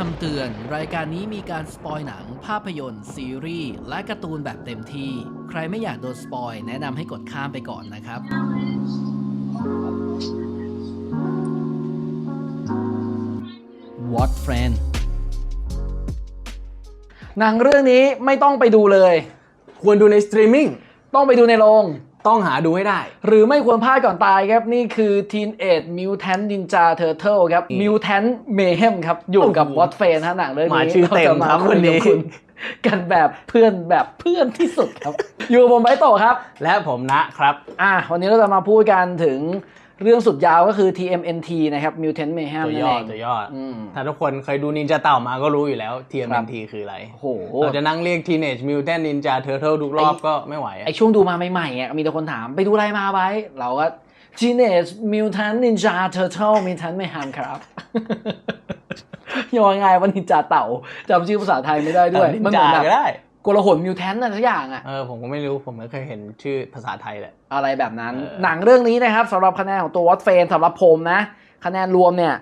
คำเตือน รายการนี้มีการสปอยหนัง ภาพยนตร์ ซีรีส์ และการ์ตูนแบบเต็มที่ ใครไม่อยากโดนสปอย แนะนำให้กดข้ามไปก่อนนะครับ What Friend หนังเรื่องนี้ไม่ต้องไปดูเลย ควรดูในสตรีมมิ่ง ต้องไปดูในโรง ต้องหาดูให้ได้ หรือไม่ควรพลาดก่อนตายครับ นี่คือ Teenage Mutant Ninja Turtle ครับ Mutant Mayhem ครับ อยู่กับโอ้โห What f r i e n d ฮะหนังเรื่องหมานี้ชื่อเต็มราจะาครับคนนี้ยกับณกันแบบเพื่อนแบบเพื่อนที่สุดครับ อยู่กับผมไบร์ทโตครับ และผมนะครับ อะวันนี้เราจะมาพูดกันถึง เรื่องสุดยาวก็คือ TMNT นะครับ Mutant Mayhem ตัวนั่นย่อเองตัวย่ออมถ้าทุกคนเคยดูนินจาเต่ามาก็รู้อยู่แล้ว TMNT คืออะไรโอ้โหเราจะนั่งเรียก Teenage Mutant Ninja Turtle ทุกรอบก็ไม่ไหวอะไอช่วงดูมาใหม่ๆอะมีแต่คนถามไปดูอะไรมาไว้ เราก็ Teenage Mutant Ninja Turtle Mutant Mayhem ครับยังไงว่านินจาเต่าจำชื่อภาษาไทยไม่ได้ด้วยนินมันเหจามือนแบบ ก็ได้กลหนมิวแทนน่ะทุกอย่างอะ เออผมก็ไม่รู้ผมไม่เคยเห็นชื่อภาษาไทยแหละ อะไรแบบนั้นเออหนังเรื่องนี้นะครับสำหรับคะแนนของตัววอตเฟนสำหรับผมนะ คะแนนรวมเนี่ย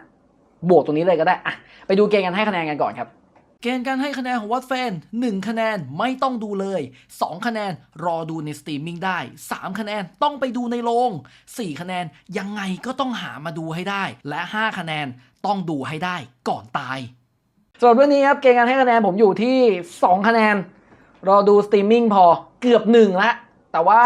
บวกตรงนี้เลยก็ได้อะไปดูเกณฑ์กันให้คะแนนกันก่อนครับ เกณฑ์การให้คะแนนของ What Fan 1คะแนนไม่ต้องดูเลย 2 คะแนนรอดูในสตรีมมิ่งได้ 3 คะแนนต้องไปดูในโรง4 คะแนนยังไงก็ต้องหามาดูให้ได้ และ 5 คะแนนต้องดูให้ได้ก่อนตายสำหรับเรื่องนี้ครับเกณฑ์การให้คะแนนผมอยู่ที่ 2 คะแนน รอดูสตรีมมิ่งพอเกือบหนึ่งละ แต่ว่า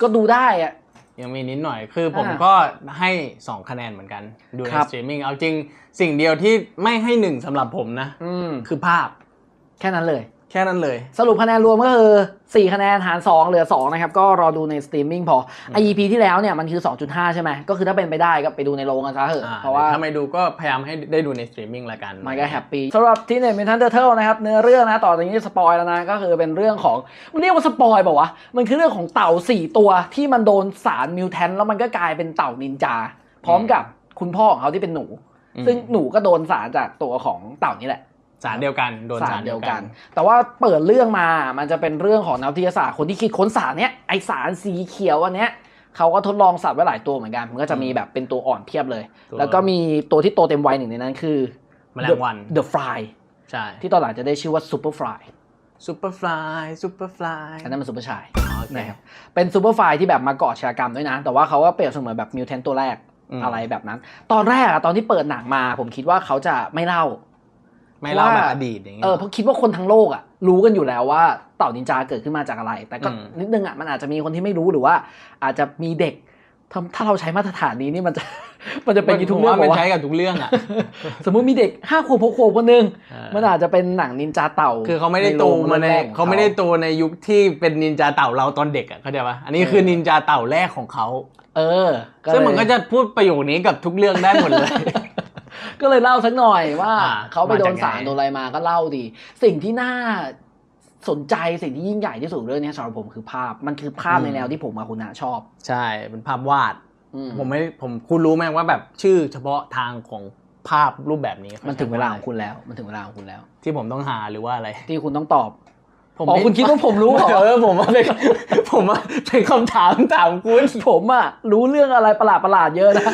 ก็ดูได้อะยังมีนิดหน่อยคือผมอ่าก็ให้ 2 คะแนนเหมือนกัน ดูในครับสตรีมมิ่งเอาจริงสิ่งเดียวที่ไม่ให้หนึ่งสำหรับผมนะอืมคือภาพแค่นั้นเลย แค่นั้นเลย สรุปคะแนนรวมก็คือ 4 คะแนนหาร 2 เหลือ 2 นะครับ ก็รอดูในสตรีมมิ่งพอไอ EP ที่แล้วเนี่ยมันคือ 2.5 ใช่ไหม ก็คือถ้าเป็นไปได้ก็ไปดูในโรงกันซะเถอะอ่าเพราะว่าถ้าไม่ดูก็พยายามให้ได้ดูในสตรีมมิ่งละกัน มันก็แฮปปี้สำหรับที่เนี่ยมิทันเทอร์นะครับ เนื้อเรื่องนะ ต่อจากนี้สปอยแล้วนะ ก็คือเป็นเรื่องของ มันเรียกว่าสปอยบอกว่าวะ มันคือเรื่องของเต่า 4 ตัวที่มันโดนสารมิวแทนแล้วมันก็กลายเป็นเต่านินจา พร้อมกับคุณพ่อของเขาที่เป็นหนูอืมซึ่งหนูก็โดนสารจากตัวของเต่านี่แหละ สารเดียวกันโดนสารเดียวกัน แต่ว่าเปิดเรื่องมามันจะเป็นเรื่องของนักวิทยาศาสตร์คนที่คิดค้นสารเนี้ยไอสารสีเขียวอันเนี้ยเขาก็ทดลองสัตว์ไว้หลายตัวเหมือนกัน มันก็จะมีแบบเป็นตัวอ่อนเพียบเลยตัวแล้วก็มีตัวที่โตเต็มวัยหนึ่งในนั้นคือแมลงวัน The- The Fly ใช่ที่ตอนหลังจะได้ชื่อว่า Super Fly ซูเปอร์ฟลายซูเปอร์ฟลายอันนั้นมันซูเปอร์ชายโอเคนะครับเป็นซูเปอร์ไฟที่แบบมาเกาะชะกรรมด้วยนะ แต่ว่าเขาก็เปรียบเสมือนแบบมิวแทนตัวแรกอืมอะไรแบบนั้น ตอนแรกอะตอนที่เปิดหนังมา ผมคิดว่าเขาจะไม่เล่า ไม่เล่าแบบว่าอดีตอย่างเงี้ยเออเพราะคิดว่าคนทั้งโลกอะรู้กันอยู่แล้วว่าเต่านินจาเกิดขึ้นมาจากอะไร แต่ก็อืมนิดนึงอะมันอาจจะมีคนที่ไม่รู้หรือว่า อาจจะมีเด็กถ้าถ้าเราใช้มาตรฐานนี้นี่มันจะมันจะเป็นอยูทุกเรื่องผมว่ามันบอกว่าใช้กับทุกเรื่องอะสมมุติมีเด็กห้าขวบหกขวบคนหนึงเออมันอาจจะเป็นหนังนินจาเต่า คือเขาไม่ได้โรโตงมาในรื่องแรกของเขาไม่ได้โตในยุคที่เป็นนินจาเต่าเราตอนเด็กอะเข้าใจปะอันนี้คือนินจาเต่าแรกของเขาเออซึ่งมันเลยก็จะพูดประโยคนี้กับทุกเรื่องได้หมดเลย ก็เลยเล่าสักหน่อยว่าอ่าเขาไปโดนมาจากไหนสารโดนอะไรมาก็เล่าดี สิ่งที่น่าสนใจสิ่งที่ยิ่งใหญ่ที่สุดเรื่องนี้สำหรับผมคือภาพมันคือภาพในแนวที่ผมกับคุณนาชอบ ใช่เป็นภาพวาดอืมผมไม่ผมคุณรู้ไหมว่าแบบชื่อเฉพาะทางของภาพรูปแบบนี้ขมันถึงเวลาของใช้คุณแล้ว มันถึงเวลาของคุณแล้ว ที่ผมต้องหาหรือว่าอะไร ที่คุณต้องตอบ ผมอ๋อคุณคิดว่าผมรู้เหรอเออผมว่าเป็นผมว่าเป็นคำถามถามคุณผมอะรู้เรื่องอะไรประหลาดประหลาดๆเยอะนะ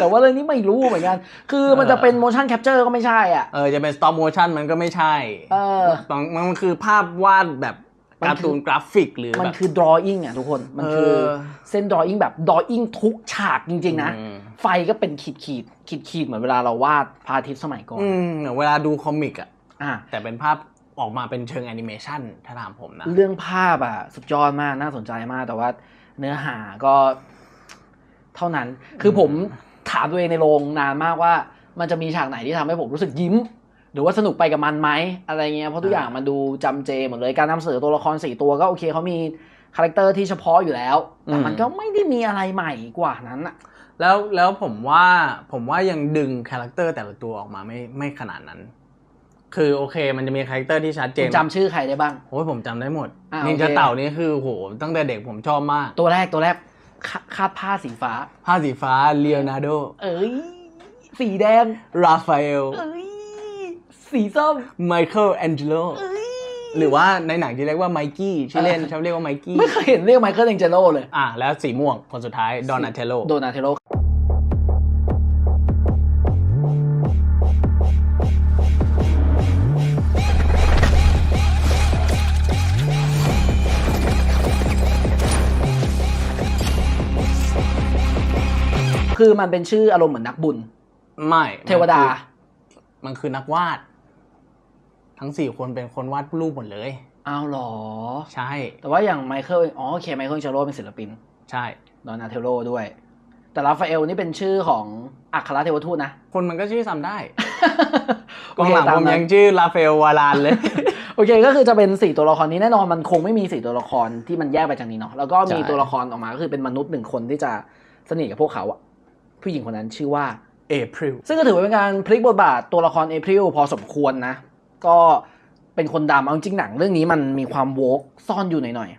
แต่ว่าเรื่องนี้ไม่รู้เหมือนกัน คือมันจะเป็น motion capture ก็ไม่ใช่อะเออจะเป็น stop motion มันก็ไม่ใช่ เออมันมันคือภาพวาดแบบมันคือการ์ตูนกราฟิกหรือมันแบบคือ drawing อะทุกคนมันคือเออเส้น drawing แบบ drawing ทุกฉากจริง ๆ นะอืมไฟก็เป็นขีดขีดขีดขีดๆเหมือนเวลาเราวาดพระอาทิตย์สมัยก่อนอืมเหมือนเวลาดูคอมิกอะอะแต่เป็นภาพ ออกมาเป็นเชิงแอนิเมชันถ้าถามผมนะ เรื่องภาพอะ สุดยอดมากน่าสนใจมาก แต่ว่าเนื้อหาก็เท่านั้น คือผมถามตัวเองในโรงนานมากว่า มันจะมีฉากไหนที่ทำให้ผมรู้สึกยิ้ม หรือว่าสนุกไปกับมันไหมอะไรเงี้ยเพราะทุกอย่างมันดูจำเจหมดเลยการนำเสนอตัวละครสี่ตัวก็โอเคเขามีคาแรคเตอร์ที่เฉพาะอยู่แล้วแต่มันอืมก็ไม่ได้มีอะไรใหม่กว่านั้นอะแล้วแล้วผมว่าผมว่ายังดึงคาแรคเตอร์แต่ละตัวออกมาไม่ไม่ขนาดนั้น คือโอเคมันจะมีคาแรคเตอร์ที่ชัดเจคุนณจำชื่อใครได้บ้างโอ้ยผมจำได้หมดอ่านินจาโอเคเต่านี่คือโหตั้งแต่เด็กผมชอบมาก ตัวแรกตัวแรกคาคาดผ้าสีฟ้า ผ้าสีฟ้าเล o นาร์โด เอ้ย สีแดง ราฟาเอล เอ้ย สีส้ม ไมเคิลแองเจโลเอ้ยหรือว่าในหนังที่เรียกว่าไมกี้ชื่อเล่นชอบเรียกว่าไมกี้ ไม่เคยเห็นเรียกไมเคิลแองเจโลเลย อะแล้วสีม่วงคนสุดท้าย ดอนาเทโล โดนาเทโล คือมันเป็นชื่ออารมณ์เหมือนนักบุญ ไม่เทวดา มันคือนักวาด ทั้งสี่คนเป็นคนวาดรูปหมดเลย อ้าวเหรอ ใช่ แต่ว่าอย่างไมเคิลอ๋อโอเคไมเคิลเชโรเป็นศิลปิน ใช่ดอนนาเทโรด้วย แต่ราฟาเอลนี่เป็นชื่อของอัครเทวทูตนะ คนมันก็ชื่อซ้ำได้กโอองเคหลังตาผมมนั้ยันงชื่อลาเฟลวารานเลยโอเคก็คือจะเป็นสี่ตัวละครนี้แน่นอนมันคงไม่มีสี่ตัวละครที่มันแยกไปจากนี้เนาะแล้วก็มีใช่ตัวละครออกมาก็คือเป็นมนุษย์หนึ่งคนที่จะสนิทกับพวกเขาอะ ผู้หญิงคนนั้นชื่อว่าเอพริลซึ่งก็ถือว่าเป็นการพลิกบทบาทตัวละครเอพริลพอสมควรนะ ก็เป็นคนดำเอาจริงๆหนังเรื่องนี้มันมีความโวกซ่อนอยู่หน่อย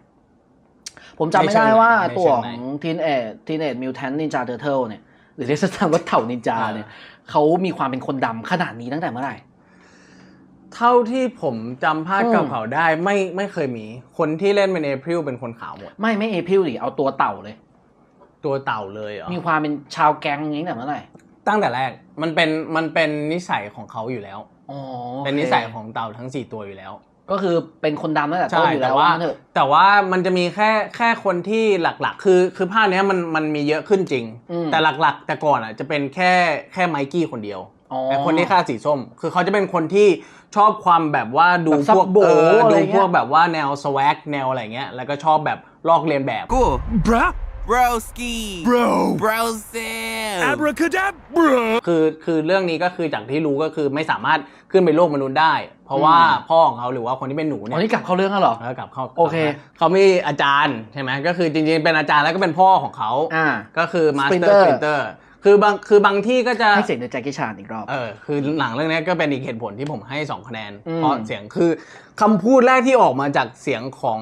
ๆผมจำไม่ได้ว่าตัวของทีนเอทีนเอมิวแทนนินจาเทอร์เทลเนี่ยหรือเรียกสั้นๆว่าเถ่านินจาเนี่ยเขามีความเป็นคนดำขนาดนี้ตั้งแต่เมื่อไหร่เท่าที่ผมจำภาพอืมเก่าๆได้ไม่ไม่เคยมี คนที่เล่นเป็นเอพริลเป็นคนขาวหมด ไม่ไม่เอพริลดิเอาตัวเต่าเลย ตัวเต่าเลยเหรอมีความเป็นชาวแก๊งนี้ตั้งแต่เมื่อไหร่ตั้งแต่แรกมันเป็นมันเป็นนิสัยของเขาอยู่แล้วอ๋อเป็นนิสัยของเต่าทั้งสี่ตัวอยู่แล้ว ก็คือเป็นคนดำตั้งแต่ต้ใช่นอยู่แต่แล้วว่าว่างั้นเถอะแต่ว่ามันจะมีแค่แค่คนที่หลักๆ คือคือภาคเนี้ยมันมันมีเยอะขึ้นจริงอืมแต่หลักๆ แต่ก่อนอะจะเป็นแค่แค่ไมกี้คนเดียวอ๋อแต่คนที่ฆ่าสีส้ม คือเขาจะเป็นคนที่ชอบความแบบว่าดูแบบซับพวกโบเอออะไรดูเงี้ยพวกแบบว่าแนวสวักแนวอะไรเงี้ย แล้วก็ชอบแบบลอกเลียนแบบ Cool. Bruh. Broski. Bro. Bro Sam. Abracadabra. คือคือเรื่องนี้ก็คือจากที่รู้ก็คือไม่สามารถขึ้นไปโลกมนุษย์ได้ เพราะว่าพ่อของเขาหรือว่าคนที่เป็นหนูอ๋เนี่อยนี่กลับเข้าเรื่องแล้วเหรอ แล้วกลับเข้าโอเค เขามีอาจารย์ใช่ไหมก็คือจริงๆ เป็นอาจารย์แล้วก็เป็นพ่อของเขา อ่า ก็คือมาสเตอร์ Splinter สปินเตอร์ คือบางคือบางที่ก็จะ ให้เสียงโดยแจ็คกี้ชานอีกรอบ เออคือหนังเรื่องนี้ก็เป็นอีกเหตุผลที่ผมให้ 2 คะแนน อืม เพราะเสียงคือคำพูดแรกที่ออกมาจากเสียงของ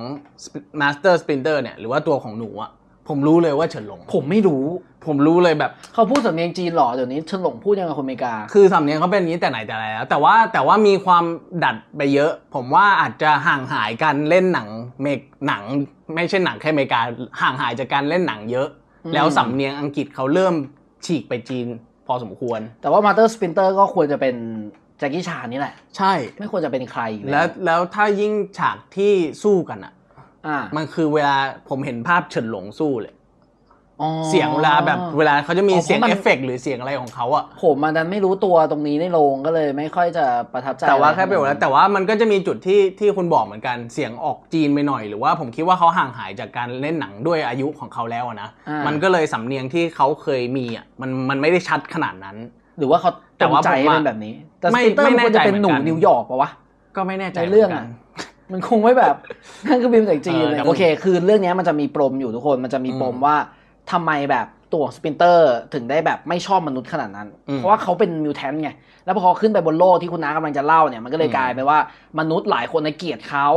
Master Splinter เนี่ย หรือว่าตัวของหนูอะ ผมรู้เลยว่าเฉินหลง ผมไม่รู้ ผมรู้เลยแบบ เขาพูดสำเนียงจีนเหรอเดี๋ยวนี้เฉินหลงพูดยังไงคนอเมริกา คือสำเนียงเขาเป็นอย่างนี้แต่ไหนแต่ไรแล้ว แต่ว่าแต่ว่ามีความดัดไปเยอะ ผมว่าอาจจะห่างหายการเล่นหนังเมกหนัง ไม่ใช่หนังแค่อเมริกาห่างหายจากการเล่นหนังเยอะอืมแล้วสำเนียงอังกฤษเขาเริ่มฉีกไปจีนพอสมควร แต่ว่ามาเตอร์สปินเตอร์ก็ควรจะเป็นแจ็คกี้ชานนี่แหละ ใช่ ไม่ควรจะเป็นใครอยู่แล้วแล้วถ้ายิ่งฉากที่สู้กันอะอ่า มันคือเวลาผมเห็นภาพเฉินหลงสู้เลยอ๋อเสียงเวลาแบบเวลาเขาจะมีอ๋อเพราะเสียงมันเอฟเฟกต์หรือเสียงอะไรของเขาอะผมมันดันไม่รู้ตัวตรงนี้ในโรงก็เลยไม่ค่อยจะประทับใจแต่ว่าอะรแค่ไปหมดแล้วแต่ว่ามันก็จะมีจุดที่ที่คุณบอกเหมือนกันเสียงออกจีนไปหน่อยหรือว่าผมคิดว่าเขาห่างหายจากการเล่นหนังด้วยอายุของเขาแล้วอะนะอ่ามันก็เลยสำเนียงที่เขาเคยมีอะมันมันไม่ได้ชัดขนาดนั้น หรือว่าเขาแต่จงว่าใจผมให้ว่าเป็นแบบนี้ แต่สไม่ปินเตอร์ไม่มันควรจะเป็นหนูแน่ใจเหมือนกันนิวยอร์กปะวะก็ไม่แน่ใจในเรื่องหมือะนกัน มันคงไม่แบบนั่นคือบิมจากจีนเออเลยแต่โอเค คือเรื่องเนี้ยมันจะมีปมอยู่ทุกคนมันจะมีปมอืมว่าทำไมแบบตัวสปินเตอร์ถึงได้แบบไม่ชอบมนุษย์ขนาดนั้นอืมเพราะว่าเขาเป็นมิวแทนไง แล้วพอเขาขึ้นไปบนโลกที่คุณน้ากำลังจะเล่าเนี่ยมันก็เลยอืมกลายไปว่ามนุษย์หลายคนในเกลียดเขา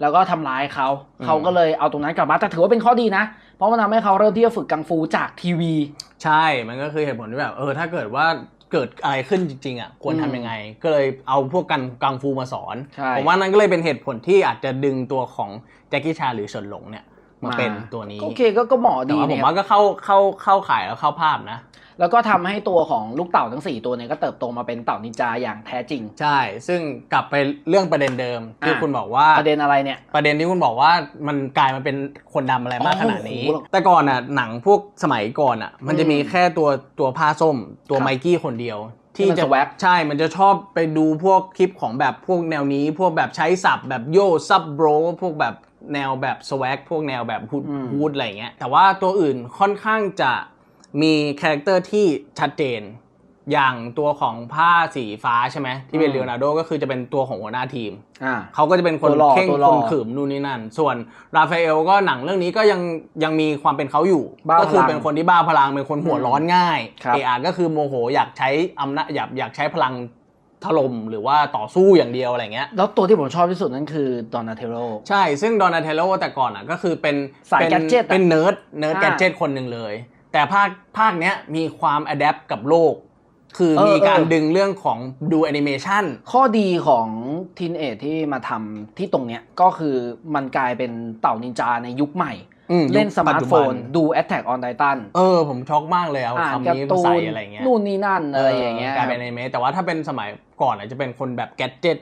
แล้วก็ทำร้ายเขาอืมเขาก็เลยเอาตรงนั้นกลับมาแต่ถือว่าเป็นข้อดีนะ เพราะมันทำให้เขาเริ่มที่จะฝึกกังฟูจากทีวี ใช่ มันก็คือเหตุผลที่แบบเออถ้าเกิดว่า เกิดอะไรขึ้นจริงๆอะควรอืมทำยังไง ก็เลยเอาพวกกันกังฟูมาสอนใช่ผมว่านั่นก็เลยเป็นเหตุผลที่อาจจะดึงตัวของแจ็คกี้ชาหรือเฉินหลงเนี่ยมาเป็นตัวนี้โอเคก็ก็เหมาะแต่ดีว่าผมเนี่ยว่าก็เข้าเข้าเข้าขายแล้วเข้าภาพนะ แล้วก็ทำให้ตัวของลูกเต่าทั้งสี่ตัวเนี่ยก็เติบโตมาเป็นเต่านินจาอย่างแท้จริง ใช่ ซึ่งกลับไปเรื่องประเด็นเดิมที่อะคุณบอกว่าประเด็นอะไรเนี่ยประเด็นที่คุณบอกว่ามันกลายมาเป็นคนดำอะไรมากขนาดนี้โอ้โหแต่ก่อนอะหนังพวกสมัยก่อนอะ มันจะมีอืมแค่ตัวตัวผ้าส้ม ตัวครับไมกี้คนเดียวที่มันจะ swag ใช่ มันจะชอบไปดูพวกคลิปของแบบพวกแนวนี้ พวกแบบใช้ศัพท์แบบโยซับโบรพวกแบบแนวแบบสวักพวกแนวแบบฮูดอืมฮูดอะไรเงี้ย แต่ว่าตัวอื่นค่อนข้างจะ มีคาแรคเตอร์ที่ชัดเจน อย่างตัวของผ้าสีฟ้าใช่ไหมที่เป็นอืมเลโอนาร์โดก็คือจะเป็นตัวของหัวหน้าทีมอ่าเขาก็จะเป็นคนตัวหล่อเข่งตัวหล่อ คนขืมนู่นนี่นั่น ส่วนราฟาเอลก็หนังเรื่องนี้ก็ยังยังมีความเป็นเขาอยู่ บ้าก็คือพลังเป็นคนที่บ้าพลังเป็นคนหัวร้อนง่ายครับ เออาก็คือโมโหอยากใช้อำนาจอยากอยากใช้พลังถล่มหรือว่าต่อสู้อย่างเดียวอะไรเงี้ย แล้วตัวที่ผมชอบที่สุดนั่นคือดอนาเทโร ใช่ ซึ่งดอนาเทโลแต่ก่อนอะก็คือเป็นสายเป็น gadget อะเป็นเนิร์ด เนิร์ดอ่า แกดเจิตคนหนึ่งเลย แต่ภาคภาคเนี้ยมีความอัดแอปกับโลก คือเออมีการเออดึงเรื่องของดูแอนิเมชันข้อดีของทีนเอทที่มาทำที่ตรงเนี้ยก็คือมันกลายเป็นเต่านินจาในยุคใหม่อืมเล่นสมาร์ทโฟนปัจจุบัดู Attack on Titan เออ ผมช็อกมากเลยเอาอ่านคำการ์นี้ตูมาใส่นอะไรเงี้ยนู่นนี่นั่นอะไรอย่างเงี้ยกลายเป็นอนิเมะแต่ว่าถ้าเป็นสมัยก่อนอาจจะเป็นคนแบบแกดเจิต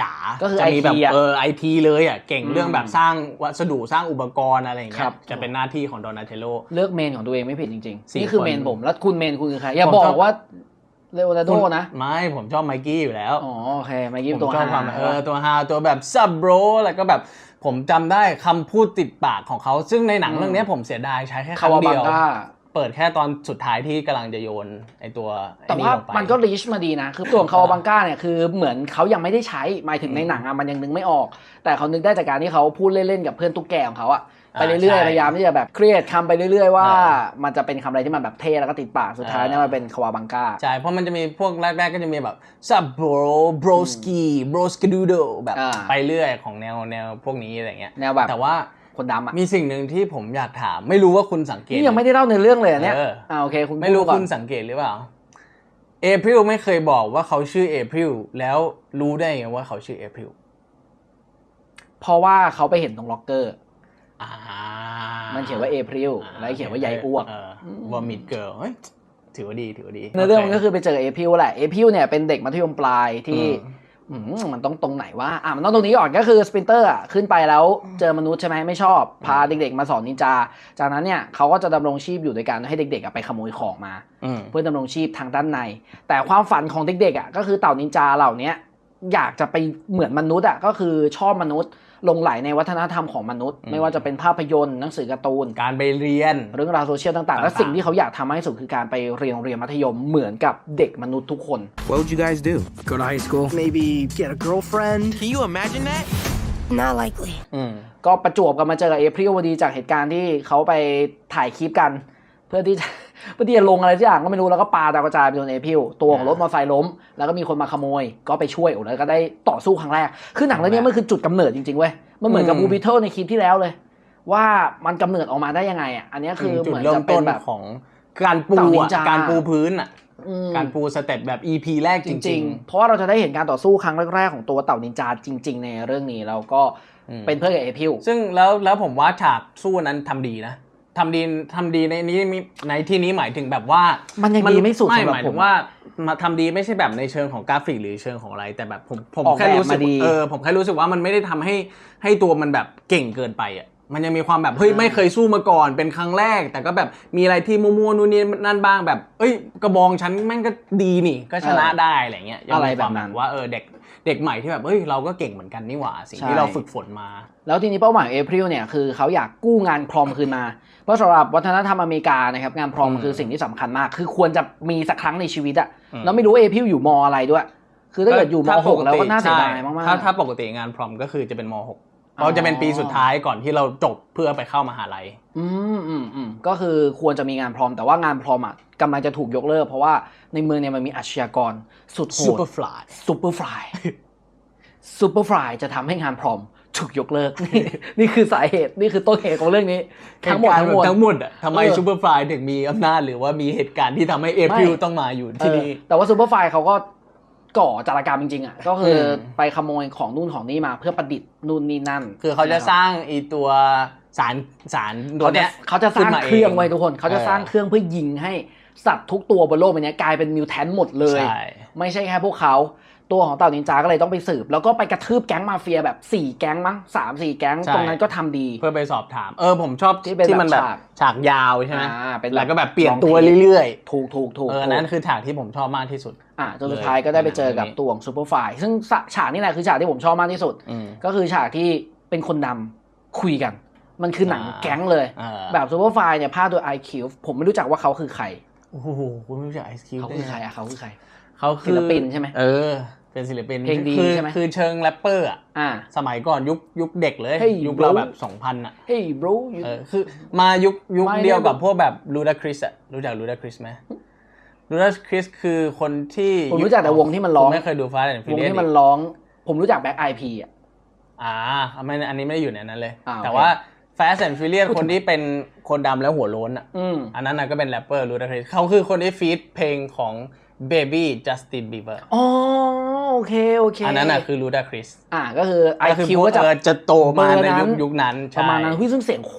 จ๋าก็คือจะมีแบบ IT อะเออไอทีเลยอะเก่งอืมเรื่องแบบสร้างวัสดุสร้างอุปกรณ์อะไรอย่างคเงี้รัยบจะเป็นหน้าที่ของโดนาเทโลเลือกเมนของตัวเองไม่ผิดจริงๆสี่นี่คือคนเมนผมแล้วคุณเมนคุณคือใครอย่าผมบอชอกบว่าเลโอนาร์โดนะไม่ผมชอบไมกี้อยู่แล้ว อ๋อโอเคมายิผบมตัวชอบความหาเออตัวฮาตัวแบบซับโบรแล้วก็แบบผมจำได้คำพูดติดปากของเขา ซึ่งในหนังอืมเรื่องเนี้ยผมเสียดายใช้แค่คคารั้วางเดีบังยวกา เปิดแค่ตอนสุดท้ายที่กำลังจะโยนไอตัวไอ้แต่ว่าออไปมันก็รีชมาดีนะ คือตัวของคาวาบังกาเนี่ยคือเหมือนเขายังไม่ได้ใช้หมายถึงในหนังอะมันยังนึกไม่ออก แต่เขานึกได้จากการที่เขาพูดเล่นๆกับเพื่อนตุ๊กแกของเขาอะไปเรื่อยๆพยายามที่จะแบบเครียดคำไปเรื่อยๆว่า มันจะเป็นคำอะไรที่มันแบบเท่แล้วก็ติดปากสุดท้ายเนี่ยมันเป็นคาวาบังกาใช่เพราะมันจะมีพวกแรกๆก็จะมีแบบซับโบรโบรสกีโบรสกดูโดแบบอ่าไปเรื่อยของแนวแนวพวกนี้อะไรเงี้ยแนวแบบแต่ว่า คนดำอะมีสิ่งหนึ่งที่ผมอยากถาม ไม่รู้ว่าคุณสังเกตนี่ยังไม่ได้เล่าในเรื่องเลยอะเนี่ยเอออ่าโอเคคุณไม่รู้พูดก่อนคุณสังเกตหรือเปล่าเอพริลไม่เคยบอกว่าเขาชื่อเอพริลแล้วรู้ได้ไงว่าเขาชื่อเอพริลเพราะว่าเขาไปเห็นตรงล็อกเกอร์อ่ามันเขียนว่าเอพริลแล้วเขียนว่าใยอ้วกว่ามิดเกิลเฮ้ยถือว่าดีถือว่าดีในเรื่องมันก็คือไปเจอเอพิวแหละเอพิวเนี่ยเป็นเด็กมัธยมปลายที่อื มอืมมันต้องตรงไหนว่าอะมันต้องตรงนี้ก่อนก็คือสปินเตอร์อะขึ้นไปแล้วเจอมนุษย์ใช่ไหมไม่ชอบ พาเด็กๆมาสอนนินจา จากนั้นเนี่ยเขาก็จะดำรงชีพอยู่โดยการให้เด็กๆอะไปขโมยของมาอืมเพื่อดำรงชีพทางด้านใน แต่ความฝันของเด็กๆอะก็คือเต่านินจาเหล่าเนี้ยอยากจะไปเหมือนมนุษย์อะก็คือชอบมนุษย์ หลงไหลในวัฒนธรรมของมนุษย์อืมไม่ว่าจะเป็นภาพยนตร์หนังสือการ์ตูน การไปเรียน เรื่องราวโซเชียลต่างๆ และต่างๆสิ่งที่เขาอยากทำมากที่สุดคือการไปเรียนโรงเรียนมัธยมเหมือนกับเด็กมนุษย์ทุกคน What would you guys do? Go to high school. Maybe get a girlfriend. Can you imagine that? Not likely. อืมก็ประจวบกันมาเจอกับเอพริลพอดีจากเหตุการณ์ที่เขาไปถ่ายคลิปกัน เพื่อที่จะ เพื่อที่จะลงอะไรสักอย่างก็ไม่รู้แล้วก็ปาดาวกระจายไปโดนเอพริลตัวของรถมอเตอร์ไซค์ล้ม แล้วก็มีคนมาขโมยก็ไปช่วยโอ้แล้วก็ได้ต่อสู้ครั้งแรก คือหนังเรื่องนี้มันคือจุดกำเนิดจริงๆเว้ยมันเหมือนกับอืมบูบิเทิลในคลิปที่แล้วเลย ว่ามันกำเนิดออกมาได้ยังไงอะอันนี้คือจุเหดมือนเริ่จะมเป็ต้นนแบบของการปูเต่านินอะจาการปูพื้นอะอืมการปูสเต็ปแบบ EP แรกจจริริงงๆ เพราะว่าเราจะได้เห็นการต่อสู้ครั้งแรกๆของตัวเต่านินจาจริง ๆ ในเรื่องนี้แล้วก็อืมเป็นเพื่อนกับเอพิวๆซึ่งแล้วแล้วผมว่าฉากสู้นั้นทำดีนะ ทำดีทำดีในนี้มีในที่นี้หมายถึงแบบว่ามัมันยังดีไม่สุดไม่สำหรับหมายผถึม งว่ามาทำดีไม่ใช่แบบในเชิงของกราฟิกหรือเชิงของอะไร แต่แบบผมผมออกแค่รู้สึกแบบมาดี เออผมแค่รู้สึกว่ามันไม่ได้ทำให้ให้ตัวมันแบบเก่งเกินไปอะมันยังมีความแบบเฮ้ยไม่เคยสู้มาก่อนเป็นครั้งแรก แต่ก็แบบมีอะไรที่มั่วๆนู่นนี่นั่นบ้างแบบ เอ้ยกระบองฉันแม่งก็ดีนี่ก็ชนะได้อะไรเงี้ยยังอะไรมีความแบบนั้นว่าเออเด็กเด็กใหม่ที่แบบเฮ้ยเราก็เก่งเหมือนกันนี่หว่าสิ่งที่ใช่เราฝึกฝนมา แล้วทีนี้เป้าหมายเอพิวเนี่ยคือเขาอยากกู้งานพรอมคืนมา เพราะสำหรับวัฒนธรรมอเมริกานะครับงานพรอมอืมคือสิ่งที่สำคัญมาก คือควรจะมีสักครั้งในชีวิตอะอืมแล้วไม่รู้เอพิวอยู่มอะไรด้วย คือถ้าเกิดอยู่มถ้หกแล้วก็น่าเสียดายใช่มากๆถ้าถ้าปกติงานพรอมก็คือจะเป็นมหกอ๋อเราจะเป็นปีสุดท้ายก่อนที่เราจบเพื่อไปเข้ามหาลัย อืมอืมอืมก็คือควรจะมีงานพรอมแต่ว่างานพรอมอะกำลังจะถูกยกเลิก เพราะว่าในเมืองเนี่ยมันมีอาชญากร สุดโหด Superfly ซูเปอร์ฟลายซูเปอร์ฟลายจะทำให้งานพรอม ถูกยกเลิกนี่นี่คือสาเหตุนี่คือต้นเหตุของเรื่องนี้ ทั้งหมดทั้งมวลทั้งหมดอะทำไมเออซูเปอร์ฟลายถึงมีอำนาจหรือว่ามีเหตุการณ์ที่ทำให้เอพริลไม่ต้องมาอยู่ที่นี่เออแต่ว่าซูเปอร์ไฟล์เขาก็ก่อจารกรรมจริงๆอะก็คืออมไปขโมยของนู่นของนี่มาเพื่อประดิษฐ์นู่นนี่นั่น คือเขาจะสร้างไอีตัวสารสารตัวเขาจะเนี้ยเขาจะสร้างขึ้นมาเครื่องเองไว้ทุกคนเขาจะเออสร้างเครื่องเพื่อยิงให้สัตว์ทุกตัวบนโลกใบนี้กลายเป็นมิวแทนหมดเลยใช่ไม่ใช่แค่พวกเขา ตัวของเต่านินจาก็เลยต้องไปสืบ แล้วก็ไปกระทืบแก๊งมาเฟียแบบ 4 แก๊งมั้งสามสี่แก๊งใช่ ตรงนั้นก็ทำดี เพื่อไปสอบถาม เออผมชอบที่เป็นที่มันแบบแบบฉาก ฉากยาวใช่ไหมอ่าเป็นแล้วก็แบบเปลี่ยนลองตัวเทคเรื่อยถูกถูกถูๆกเออถูก นั่นคือฉากที่ผมชอบมากที่สุด อ่าจนสุดท้ายก็ได้ไปเจอกับเลยตัวของซูเปอร์ไฟล์ซึ่งฉากนี้แหละคือฉากที่ผมชอบมากที่สุด อืม ก็คือฉากที่เป็นคนดำคุยกัน มันคือหนังอ่า แก๊งเลย เออแบบซูเปอร์ไฟล์เนี่ยภาคโดยไอคิวผมไม่รู้จักว่าเขาคือใคร โอ้โหคุณไม่รู้จักไอซ์คิวเขาคือใครอะเขาคือใครเขาคือศิลปินใช่ไหม เออ เป็นศิลปินเพลงดีคือใช่ไหมคือเชิงแรปเปอร์อะอ่าสมัยก่อนยุคยุคเด็กเลย Hey ยุคเรา bro แบบสองพันอะ Hey bro you เออคือมายุคยุค My เดียวกับ name พวกแบบลูดาคริสอะรู้จักลูดาคริสไหมลูดาคริสคือคนที่ผมรู้จักแต่วงที่มันร้องคุณไม่เคยดูฟาสต์แอนด์ฟิวงเลียที่มันร้อง ผมรู้จักแบ็คไอพีอะอ่าไม่อันนี้ไม่ได้อยู่ในนั้นเลยอ่าแต่โอเคว่า Fast and Furious คนที่เป็นคนดำแล้วหัวโล้นอะอืมอันนั้นน่ะก็เป็นแรปเปอร์ลูดาคริสเขาคือคนที่ฟีดเพลงของ Baby Justin Bieber อ๋อโอเคโอเค อันนั้นน่ะคือ Ludacris อ่าก็คือไอก็คือคิวพวก็จะเออจะโตมาในเบอร์นั้ยุนคยุคนั้นปใช่ระมาณนั้นพี่ซึ่งเสียงโค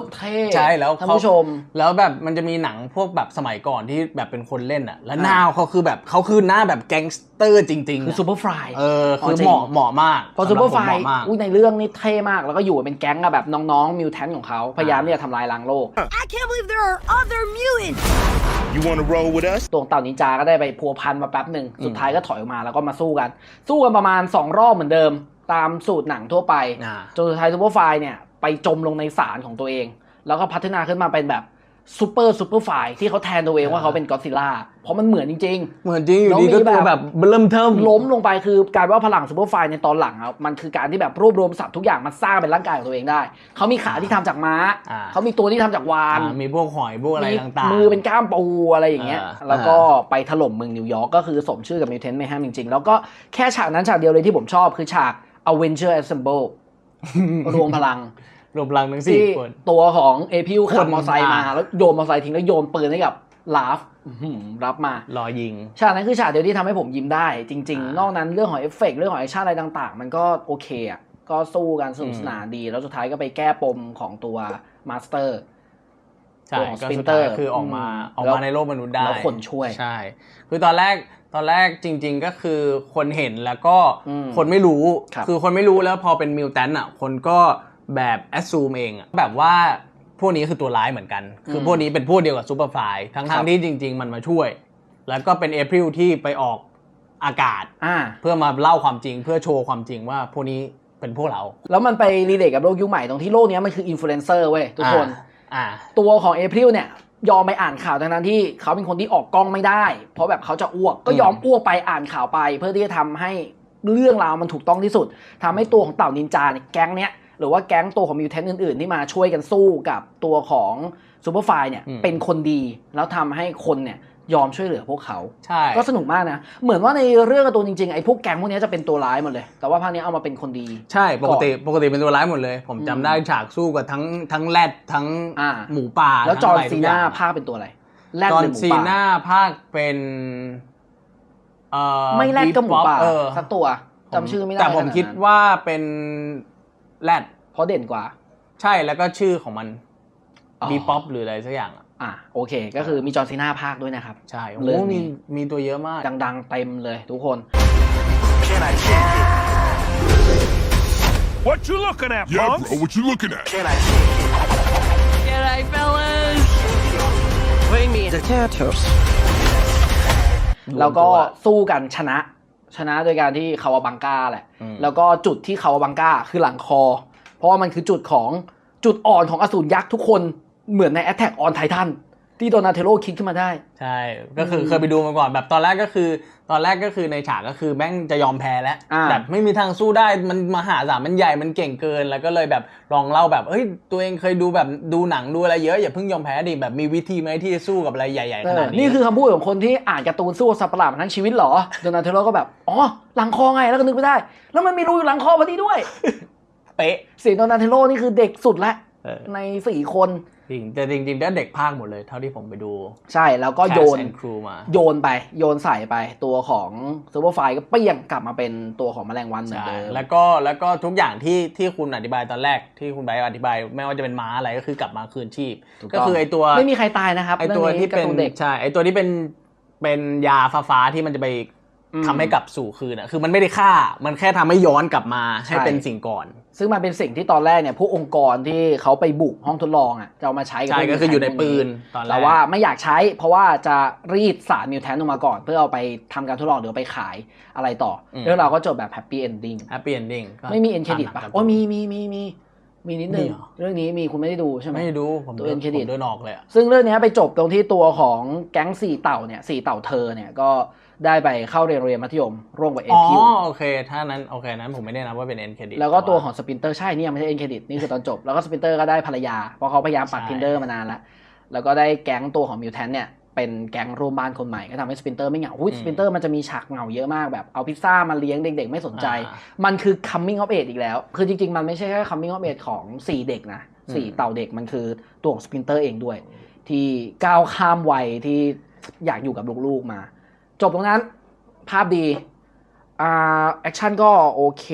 ตรเท่ใช่แล้วท่านเขาผู้ชม แล้วแบบมันจะมีหนังพวกแบบสมัยก่อนที่แบบเป็นคนเล่นอะ แล้วหน้าเขาคือแบบเขาคือหน้าแบบแก๊งสเตอร์จริงๆ คืออะซูเปอร์ฟลายเออคือจริงเหมาะเหมาะมากพอซูเปอร์ไฟสำหบผมเหมาะมากอุ้ยในเรื่องนี่เท่มากแล้วก็อยู่เป็นแก๊งกับแบบน้องๆมิวแทนของเขาพยายามที่จะทำลายล้างโลก I can't believe there are other mutants. You want to roll with us? ตัวของเต่านินจาก็ได้ไปพัวพันมาแป๊บหนึ่งสุดท้ายก็ถอยออกมาแล้วก็มาสู้กัน สู้กันประมาณ 2 รอบเหมือนเดิม ตามสูตรหนังทั่วไป อ่า จนสุดท้ายซูเปอร์ไฟเนี่ยไปจมลงในสารของตัวเอง แล้วก็พัฒนาขึ้นมาเป็นแบบ ซูเปอร์ซูเปอร์ไฟที่เขาแทนตัวเองว่าเขาเป็นก็อดซิลล่าเพราะมันเหมือนจริง ๆ เหมือนจริงอยู่ดีแล้วมีก็ตัวแบบแบบเริ่มเทิมล้มลงไปคือกลายเป็นว่าพลังซูเปอร์ไฟในตอนหลังอะมันคือการที่แบบรวบรวมสัตว์ทุกอย่างมาสร้างเป็นร่างกายของตัวเองได้ เขามีขาที่ทำจากม้าอ่าเขามีตัวที่ทำจากวานอ่ามีพวกหอยพวกอะไรมีต่างๆ มือเป็นกล้ามปูอะไรอย่างเงี้ยอ่าแล้วก็ไปถล่มเมืองนิวยอร์กก็คือสมชื่อกับมิวเทนต์ไมแฮมจริงๆ แล้วก็แค่ฉากนั้นฉากเดียวเลยที่ผมชอบคือฉาก Avenger Assemble รวมพลัง รวมพลังทั้งสี่ที่คนตัวของเอพิวขับคนมอไซค์มาอ่าแล้วโยนมอไซค์ทิ้งแล้วโยนปืนให้กับลาฟอื้อหือรับมารอยิงฉากนั้นคือฉากเดียวที่ทำให้ผมยิ้มได้ จริงอ่าๆนอกนั้นเรื่องของเอฟเฟกต์เรื่องของแอคชั่นอะไรต่าง ๆ มันก็โอเคอะก็สู้กันสนุกสนานดี แล้วสุดท้ายก็ไปแก้ปมของตัวมาสเตอร์ใช่ตัวของก็ Splinter สุดท้ายคือออกมาอืมออกแล้วมาในโลกมนุษย์ได้แล้วคนช่วยใช่ คือตอนแรกตอนแรกจริง ๆก็คือคนเห็นแล้วก็อืมคนไม่รู้ครับอคนไม่รู้แล้วพอเป็นมิวแทนอะ คนก็ แบบแอ s ซูมเองอะแบบว่าพวกนี้คือตัวร้ายเหมือนกัน คือพวกนี้เป็นพวกเดียวกับซูเปอร์ไฟทั้งครัทางบที่จริง ๆ มันมาช่วย แล้วก็เป็นเอพริลที่ไปออกอากาศอ่า เพื่อมาเล่าความจริงเพื่อโชว์ความจริงว่าพวกนี้เป็นพวกเรา แล้วมันไปรีเลทกับโลกยุคใหม่ตรงที่โลกเนี้ยมันคืออินฟลูเอนเซอร์เว้ยทุกคน อ่า ตัวของเอพริลเนี่ยยอมไปอ่านข่าวทั้งนั้นที่เขาเป็นคนที่ออกกล้องไม่ได้ เพราะแบบเขาจะอ้วกก็ยอมอ้วกไปอ่านข่าวไป เพื่อที่จะทำให้เรื่องราวมันถูกต้องที่สุดทำให้ตัวของเต่านินจาเนี่ยแก๊งเนี้ย หรือว่าแก๊งตัวของมิวแทนอื่นๆ ที่มาช่วยกันสู้กับตัวของซูเปอร์ไฟเนี่ยอืมเป็นคนดีแล้วทำให้คนเนี่ยยอมช่วยเหลือพวกเขาใช่ก็สนุกมากนะ เหมือนว่าในเรื่องการ์ตูนจริงๆ ไอ้พวกแก๊งพวกเนี้ยจะเป็นตัวร้ายหมดเลย แต่ว่าภาคนี้เอามาเป็นคนดี ใช่ ปกติปกติเป็นตัวร้ายหมดเลย ผมจำได้ฉากสู้กับทั้งทั้งแรดทั้งอ่าหมูป่า แล้วจทั้องห์นะไรซีทุกน่าอย่งภาคเป็นตัวอะไรแรดจอหห์รืนอหมูซีป่าน่าภาคเป็นเอ่อไม่แรดก็หมูป่าเออสักตัวจำชื่อไม่ได้แต่ผมขนานั้นคิดว่าเป็นแรดเพ ราะเด่นกว่า ใช่แล้วก็ชื่อของมันอ๋อบีป๊อปหรืออะไรสักอย่างอะอะโอเค ก็คือมีจอห์นซีน่าภาคด้วยนะครับ ใช่โอ้เรื่องโหนี้มีมีตัวเยอะมาก ดังๆเต็มเลยทุกคน Can I take it? What you looking at, Yeah, punks? bro, what you looking at? Can I take it? G'day, fellas. Bring me the turtles. แล้วก็ตัวสู้กันชนะ ชนะโดยการที่คาวาบังกาแหละ อืม แล้วก็จุดที่คาวาบังกาคือหลังคอ เพราะว่ามันคือจุดของจุดอ่อนของอสูรยักษ์ทุกคนเหมือนใน Attack on Titan ที่โดนาเทโลคิดขึ้นมาได้ ใช่ ก็คือเคยไปดูมาก่อนแบบตอนแรกก็คือ ตอนแรกก็คือในฉากก็คือแม่งจะยอมแพ้แล้วอ่าแบบไม่มีทางสู้ได้มันมหาศาลมันใหญ่มันเก่งเกิน แล้วก็เลยแบบลองเล่าแบบเฮ้ยตัวเองเคยดูแบบดูหนังดูอะไรเยอะอย่าเพิ่งยอมแพ้ดิแบบมีวิธีไหมที่จะสู้กับอะไรใหญ่ๆขนาดเออนี้นี่คือคำพูดของคนที่อ่านการ์ตูนสู้กับสัตว์ประหลาดมาทั้งชีวิตเหรอโดนาเทโลก็แบบอ๋อหลังคอไงแล้วก็นึกไม่ได้ แล้วมันมีรูอยู่หลังคอพอดีด้วย เป๊ะเสียงโดนาเทโลนี่คือเด็กสุดละเออในสี่คนจริงแต่จริงๆแล้วเด็กภาคหมดเลยเท่าที่ผมไปดู ใช่แล้วก็โยน Cast and Crew มาโยนไปโยนใส่ไปตัวของซูเปอร์ไฟก็เปรี้ยงกลับมาเป็นตัวของแมลงวันเหมือนใช่เดิมแล้วก็แล้วก็ทุกอย่างที่ที่คุณอธิบายตอนแรกที่คุณไบร์ทอธิบาย ไม่ว่าจะเป็นม้าอะไรก็คือกลับมาคืนชีพถูกต้องก็คือไอตัวไม่มีใครตายนะครับไอตัวรื่องที่เป็นการ์ตูเด็กใช่ไอตัวที่เป็นเป็นยาฟ้าฟ้าๆที่มันจะไปอืม ทำให้กลับสู่คืนอะคือมันไม่ได้ฆ่า มันแค่ทำให้ย้อนกลับมาให้ใช่เป็นสิ่งก่อน ซึ่งมันเป็นสิ่งที่ตอนแรกเนี่ยพวกองค์กรที่เขาไปบุกห้องทดลองอะจะเอามาใช้กับใช่พวก็คืออยู่ในมิวแทพวกปืนตอนแรกแต่ว่าไม่อยากใช้ เพราะว่าจะรีดสารมิวแทนออกมาก่อน เพื่อเอาไปทำการทดลองหรือเอาไปขายอะไรต่ออมเรื่องเราวก็จบแบบแฮปปี้เอนดิ้งแฮปปี้เอนดิ้งไม่มีเอ็นเครดิตป่ะโอ้ยมีมีมีมีมีนิดนึงมีเหรอเรื่องนี้มีคุณไม่ได้ดูใช่ไหมไม่ดูผมตัวเดิน end credit ผมเดินออกเลยอะซึ่งเรื่องนี้ไปจบตรงที่ตัวของแก๊งสี่เต่าเนี่ยสี่เต่าเธอเนี่ยก็ ได้ไปเข้าเรียนเรียนมัธยม ร่วมกับเอ็อ๋อพิวโอเค ถ้านั้นโอเคนั้นผมไม่ได้นับว่าเป็นเอ็นเครดิตแล้วก็ตัวของสปินเตอร์ใช่นี่ยังไม่ใช่เอ็นเครดิตนี่คือตอนจบ แล้วก็สปินเตอร์ก็ได้ภรรยา เพราะเขาพยายามปักใช่ทินเดอร์มานานแล้วแล้วก็ได้แก๊งตัวของมิวแทนเนี่ยเป็นแก๊งร่วมบ้านคนใหม่ก็ทำให้สปินเตอร์ไม่เหงาอุ้ยสปินเตอร์มันจะมีฉากเหงาเยอะมากแบบเอาพิซซ่ามาเลี้ยงเด็กๆ ไม่สนใจอ่ามันคือ coming of age อีกแล้ว คือจริงๆ มันไม่ใช่แค่ coming of age ของสี่เด็กนะสี่อืมเต่าเด็กมันคือตัวของสปินเตอร์เองด้วย ที่ก้าวข้ามวัยที่อยากอยู่กับลูกๆมา จบตรงนั้นภาพดีอ่าแอคชั่นก็โอเค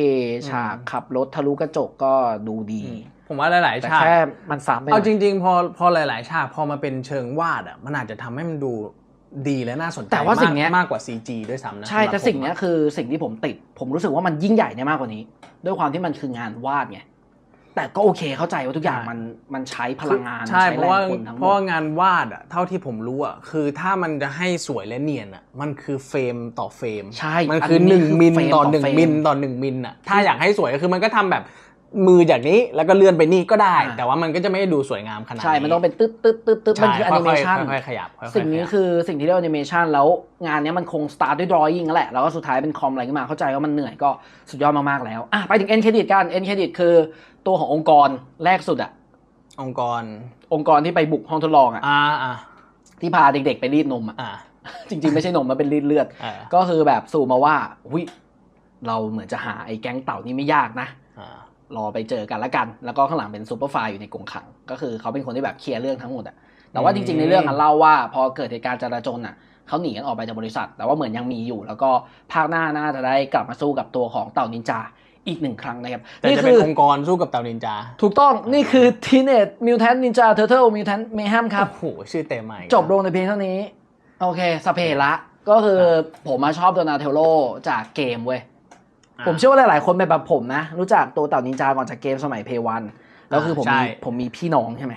ฉากขับรถทะลุกระจกก็ดูดี ผมว่าหลายแต่ๆฉาก แค่มันซ้ำไปหน่เอาอยจริง ๆ พอพอหลาย ๆ ฉากพอมาเป็นเชิงวาดอะมันอาจจะทำให้มันดูดีและน่าสนใจแต่ว่าสิ่งเนี้ยมากกว่า CG ด้วยซ้ำนะใช่สำหรับแต่สิ่งผมเนี้ยอะคือสิ่งที่ผมติด ผมรู้สึกว่ามันยิ่งใหญ่ได้มากกว่านี้ ด้วยความที่มันคืองานวาดไง แต่ก็โอเคเข้าใจว่าทุกอย่างมันมันใช้พลังงานใช่ใช้เพแรราะว่างคนทั้งหเพมราะดว่างานวาดอะเท่าที่ผมรู้อะคือถ้ามันจะให้สวยและเนียนอะมันคือเฟรมต่อเฟรมใช่มันคืออันหนี้นึ่งคือมิลเฟรมต่อต่อหนึ่งเฟรมมิลต่อหนึ่งมิลอะถ้าอยากให้สวยก็คือมันก็ทำแบบ มือจากนี้แล้วก็เลื่อนไปนี่ก็ได้อ่าแต่ว่ามันก็จะไม่ได้ดูสวยงามขนาดใช่ มันต้องเป็นตึ๊ดตึ๊ดตึ๊ดตึ๊ดมันคือแอใช่นิเมชันค่อยๆค่อยๆขยับค่อยๆสิ่งนี้ขยับคือสิ่งที่เรียกว่าแอนิเมชันแล้วงานเนี้ยมันคงสตาร์ทด้วยดรอยิ่งนั่นแหละ แล้วก็สุดท้ายเป็นคอมอะไรขึ้นมาเข้าใจว่ามันเหนื่อยก็สุดยอดมากๆแล้วอะไปถึงเอ็นเครดิตกันเอ็นเครดิตคือตัวขององค์กรแรกสุดอะองค์กร องค์กรที่ไปบุกห้องทดลองอะอ่าอ่าที่พาเด็กๆไปรีดนมอะอ่าจริงๆ ไม่ใช่นมมันเป็นรีดเลือดอ่าก็คือแบบสู่มาว่าหุยเราเหมือนจะหาไอ้แก๊งเต่านี่ไม่ยากนะอ่า รอไปเจอกันละกัน แล้วก็ข้างหลังเป็นซูเปอร์ไฟล์อยู่ในกรงขัง ก็คือเขาเป็นคนที่แบบเคลียร์เรื่องทั้งหมดอะแต่ว่าจริงๆในเรื่องอะเล่าว่า พอเกิดเหตุการณ์จราจนอะเขาหนีกันออกไปจากบริษัท แต่ว่าเหมือนยังมีอยู่ แล้วก็ภาคหน้าน่าจะได้กลับมาสู้กับตัวของเต่านินจาอีกหนึ่งครั้งนะครับแต่นี่จะคืเป็นอองค์กรสู้กับเต่านินจา ถูกต้องนี่คือ Teenage Mutant Ninja Turtle Mutant Mayhem ครับโอ้โหชื่อเต็มใหม่จบลงในเพียงเท่านี้ โอเคสเปนละก็คือผมมาชอบโดนาเทลโลจากเกมเว้ย ผมเชื่อว่าหลายๆคนเป็นแบบผมนะ รู้จักตัวเต่านินจาก่อนจากเกมสมัยเพย์วันแล้วคือผมมีผมมีพี่น้องใช่ไหม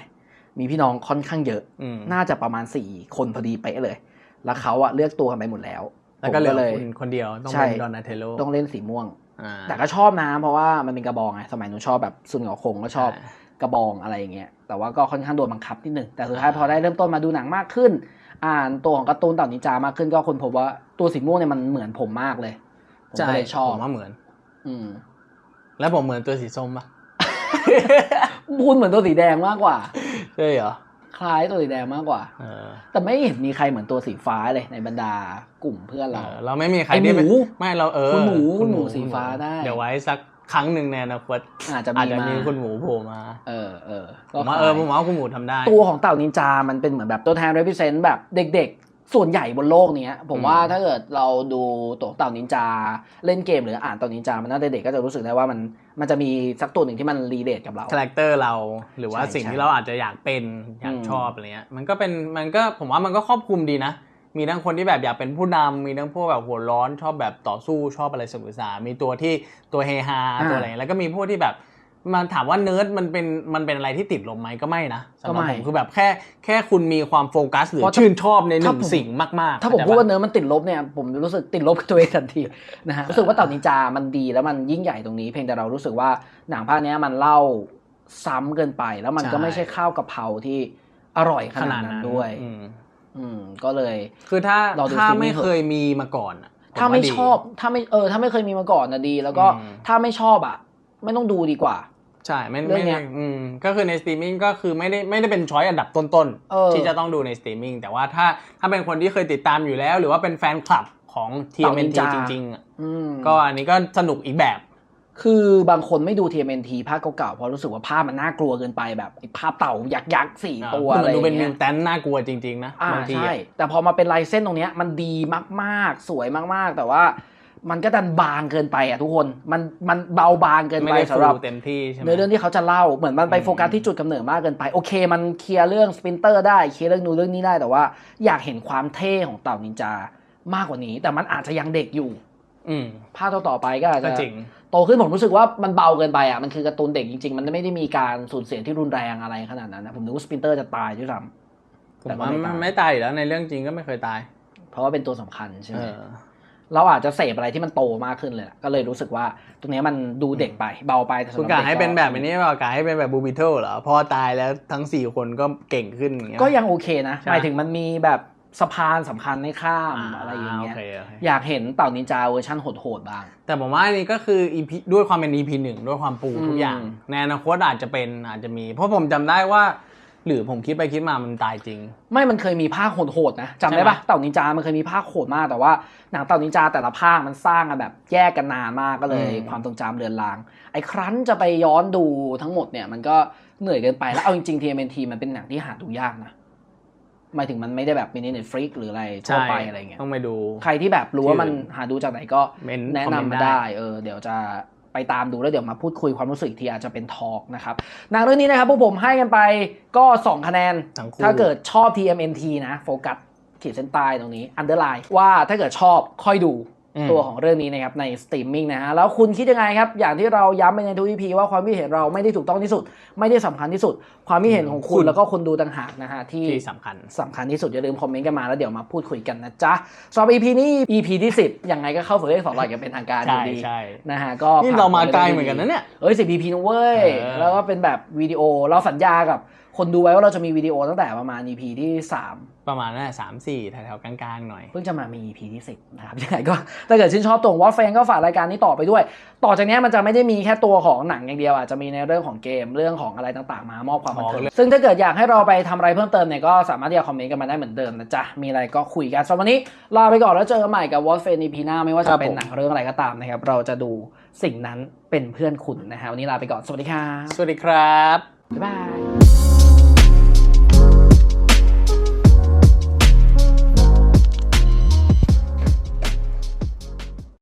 มีพี่น้องค่อนข้างเยอะอืมน่าจะประมาณ4คนพอดีเป๊ะเลย แล้วเขาอะเลือกตัวกันไปหมดแล้วแล้วก็เหลืผมอคุณคนเดียวต้องใช่เป็นดอนนาเทโลต้องเล่นสีม่วงอ่าแต่ก็ชอบนะเพราะว่ามันเป็นกระบองไงสมัยหนูชอบแบบซุนหงอคงก็ชอบอ่ากระบองอะไรอย่างเงี้ยแต่ว่าก็ค่อนข้างโดนบังคับนิดหนึ่งแต่สุดท้ายพอได้เริ่มต้นมาดูหนังมากขึ้น อ่านตัวของการ์ตูนเต่านินจามากขึ้นก็คนพบว่าตัวสีม่วงเนี่ยมันเหมือนผมมากเลย ผมใช่ก็เลยชอบผมว่าเหมือน อืม แล้วผมเหมือนตัวสีส้มปะพูดเหมือนตัวสีแดงมากกว่าใช่เหรอคล้ายตัวสีแดงมากกว่าเออแต่ไม่เห็นมีใครเหมือนตัวสีฟ้าเลยในบรรดากลุ่มเพื่อนเอเราอเราไม่มีใครไอ้ที่เป็นหมูไม่เราเออคุณหมูคุณหมูสีฟ้าได้ เดี๋ยวไว้สักครั้งหนึ่งในอนาคตอาจจะอาจมีจะมามีคุณหมูโผล่มา เออเออผก็มว่าคเอล้าอยผมว่าคุณหมูทำได้ ตัวของเต่านินจามันเป็นเหมือนแบบตัวแทน represent แบบเด็ก ๆ ส่วนใหญ่บนโลกเนี้ย ผมว่าอืมถ้าเกิดเราดูตัวเต่านินจาเล่นเกมหรืออ่านเต่านินจามันน่าจะเด็กก็จะรู้สึกได้ว่ามันมันจะมีสักตัวหนึ่งที่มันรีเลทกับเราคาแรคเตอร์เราหรือว่าใช่สิ่งใช่ที่เราอาจจะอยากเป็นอยากอืมชอบอะไรเงี้ยมันก็เป็นมันก็ผมว่ามันก็ครอบคลุมดีนะ มีทั้งคนที่แบบอยากเป็นผู้นำมีทั้งพวกแบบหัวร้อนชอบแบบต่อสู้ชอบอะไรสนุกสนานมีตัวที่ตัวเฮฮาตัวอะไรเงี้ยแล้วก็มีพวกที่แบบ มันถามว่าเนิร์ดมันเป็นมันเป็นอะไรที่ติดลมไหมก็ไม่นะสำหรับก็ไม่ผมคือแบบแค่แค่คุณมีความโฟกัสหรือเพราะถ้าชื่นชอบในหถ้านึ่งผมสิ่งมากๆ ถ้าผมเข้พูดใจปะว่าเนื้อมันติดลบเนี่ยผมรู้สึกติดลบกับตัวเองทันทีนะฮะรู้สึกว่าเต่านินจามันดีแล้วมันยิ่งใหญ่ตรงนี้เพียงแต่เรารู้สึกว่าหนังภาคเนี้ยมันเล่าซ้ำเกินไป แล้วมันก็ใช่ไม่ใช่ข้าวกะเพราที่อร่อยขนาดนั้นด้วยอืมอืมก็เลย คือถ้าเราดูถ้าซีรีส์ไม่เถอะเคยมีมาก่อนอะผถ้าว่ไม่ดีชอบถ้าไม่เออ ถ้าไม่เคยมีมาก่อนนะดี แล้วก็อืมถ้าไม่ชอบอะไม่ต้องดูดีกว่า ใช่ไม่เรื่อไม่งเนี้ได้ย อืมก็คือในสตรีมมิ่งก็คือไม่ได้ไม่ได้เป็นช้อยอันดับต้นเออ ๆ ที่จะต้องดูในสตรีมมิ่งแต่ว่าถ้าถ้าเป็นคนที่เคยติดตามอยู่แล้ว หรือว่าเป็นแฟนคลับของ TMNT จริงๆอะอืม ก็อันนี้ก็สนุกอีกแบบ คือบางคนไม่ดู TMNT ภาคเก่าๆ เพราะรู้สึกว่าภาพมันน่ากลัวเกินไปแบบไอ้ภาพเต่ายักษ์ยักษ์ๆสี่ตัวคืออะไรมันอดูเป็นย่างมิเงี้วยแตนน่ากลัวจริง ๆ นะอ่าบางทีใช่ อะแต่พอมาเป็นลายเส้นตรงเนี้ยมันดีมากๆ สวยมากๆ แต่ว่า มันก็ดันบางเกินไปอะทุกคน มันมันเบาบางเกินไม่ไปได้สำหรับฟูลเต็มที่ใช่ไหมเนื้อเรื่องที่เขาจะเล่าเหมือนมันไปอืมโฟกัสที่จุดกำเนิดมากเกินไปโอเค มันเคลียร์เรื่องสปินเตอร์ได้เคลียร์เรื่องนู้นเรื่องนี้ได้แต่ว่า อยากเห็นความเท่ของเต่านินจามากกว่านี้ แต่มันอาจจะยังเด็กอยู่ อืมภาคต่อๆไปก็อาจก็จะจริงโตขึ้นผมรู้สึกว่ามันเบาเกินไปอะมันคือการ์ตูนเด็กจริงๆ มันไม่ได้มีการสูญเสียที่รุนแรงอะไรขนาดนั้นนะผมนึกว่าสปินเตอร์จะตายด้วยซ้ำผมแต่ก็ว่าไม่ตายมันไม่ตายอยู่แล้วในเรื่องจริงก็ไม่เคยตาย เพราะว่าเป็นตัวสำคัญใช่ไหเอมอ เราอาจจะเสพอะไรที่มันโตมากขึ้นเลยล่ะก็เลยรู้สึกว่าตรงเนี้ยมันดูเด็กไปเบาไปแต่สำคุณหรับกะด็ให้เป็นแบบก็นี้เปล่ากะให้เป็นแบบบูบิเทิลเหรอพอตายแล้วทั้งสี่คนก็เก่งขึ้นอย่างเงี้ยก็ยังโอเคนะใช่หมายถึงมันมีแบบสะพานสำคัญให้ข้ามอะไรอย่างเงี้ยโอเคโอเคอยากเห็นเต่านินจาเวอร์ชันโหดๆบ้าง แต่ผมว่าอันนี้ก็คือ EP ด้วยความเป็น EP หนึ่งด้วยความปูอืมทุกอย่างในอนาคตอาจจะเป็นอาจจะมี เพราะผมจำได้ว่า หรือผมคิดไปคิดมามันตายจริง ไม่มันเคยมีภาคโหดๆนะจำได้ใช่ไหมปะเต่านินจา มันเคยมีภาคโหดมากแต่ว่าหนังเต่านินจาแต่ละภาคมันสร้างกันแบบแยกกันนานมากก็เลยอืมความทรงจำเลือนลาง ไอ้ครั้นจะไปย้อนดูทั้งหมดเนี่ย มันก็เหนื่อยเกินไปแล้วเอาจริงๆ TMNT มันเป็นหนังที่หาดูยากนะหมายถึงมันไม่ได้แบบมินิเน็ตฟลิกหรืออะไรทั่วใช่ไปอะไรเงี้ยต้องไปดู ใครที่แบบรู้ว่ามันที่อื่นหาดูจากไหนก็เม้นแนะคอมเมนต์นำมาได้ได้ เออ เดี๋ยวจะ ไปตามดูแล้วเดี๋ยวมาพูดคุยความรู้สึกอีกทีอาจจะเป็นทอล์กนะครับหนังเรื่องนี้นะครับพวกผมให้กันไปก็ 2 คะแนนทั้งคู่ถ้าเกิดชอบ TMNT นะโฟกัสขีดเส้นใต้ตรงนี้อันเดอร์ไลน์ว่าถ้าเกิดชอบค่อยดูอืม ตัวของเรื่องนี้นะครับในสตรีมมิ่งนะฮะแล้วคุณคิดยังไงครับ อย่างที่เราย้ำไปในทุก EP ว่าความคิดเห็นเราไม่ได้ถูกต้องที่สุด ไม่ได้สำคัญที่สุด ความคิดเห็นของคุณแล้วก็คนดูต่างหากนะฮะที่ที่สำคัญสำคัญที่สุดอย่าลืมคอมเมนต์กันมาแล้วเดี๋ยวมาพูดคุยกันนะจ๊ะสำหรับ EP นี้ EP ที่10ยังไงก็เข้าสู่เลขสองหลักอย่างเป็นทางการอใช่ยู่ดีใช่นะฮะก็นี่ผ่เรามาไปไกลด้วเหมือนกันนะเนี่ยเอ้ยสิบ EP นะเว้ยเออแล้วก็เป็นแบบวิดีโอเราสัญญากับ คนดูไว้ว่าเราจะมีวิดีโอตั้งแต่ประมาณ EP ที่ 3 ประมาณนั้นสามสี่แถวๆกลางๆหน่อย เพิ่งจะมามี EP ที่ 10 นะครับยังไงก็ถ้าเกิดชื่นชอบตรงวอตแฟนก็ฝากรายการนี้ต่อไปด้วย ต่อจากเนี้ยมันจะไม่ได้มีแค่ตัวของหนังอย่างเดียวอาจจะมีในเรื่องของเกมเรื่องของอะไรต่างๆ มามอบความบันเทิงอ๋อเรื่องซึ่งถ้าเกิดอยากให้เราไปทำอะไรเพิ่มเติมเนี่ยก็สามารถที่จะคอมเมนต์กันมาได้เหมือนเดิมนะจ๊ะมีอะไรก็คุยกันสำหรับวันนี้ลาไปก่อนแล้วเจอกันใหม่กับวอตเฟน EP หน้าไม่ว่าจะเป็นหนังเรื่องอะไรก็ตามนะครับเราจะดูสิ่งนั้นเป็นเพื่อนคุณนะฮะวันนี้ลาไปก่อนสวัสดีครับสวัสดีครับบ๊ายบาย